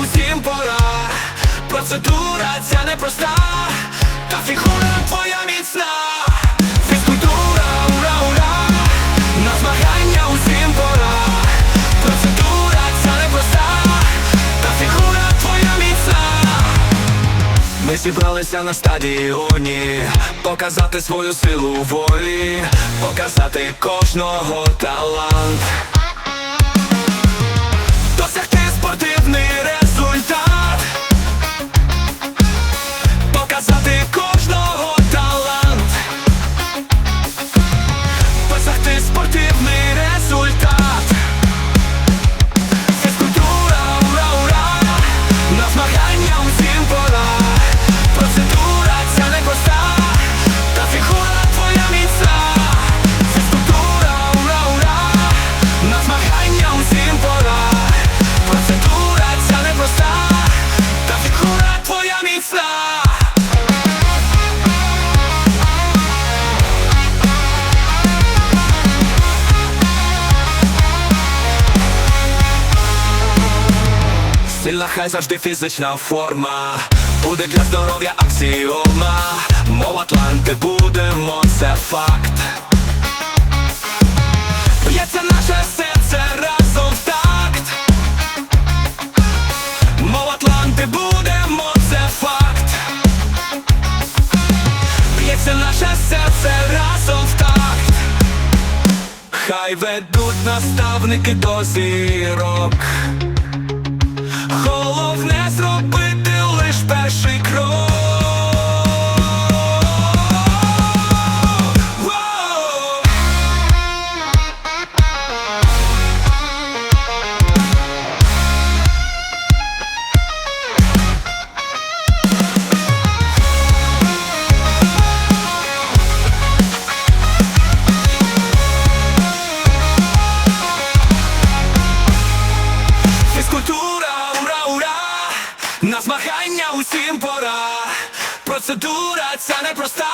усім пора. Процедура ця непроста, та фігура твоя міцна. Фізкультура, ура, ура, на змагання усім пора. Процедура ця непроста, та фігура твоя міцна. Ми зібралися на стадіоні, показати свою силу волі, показати кожного талант, Сильна хай завжди фізична форма Буде для здоров'я аксіома Мов Атланти будемо, це факт Б'ється наше серце разом в такт Мов Атланти будемо, це факт Б'ється наше серце разом в такт Хай ведуть наставники до зірок на змагання усім пора. Процедура ця непроста,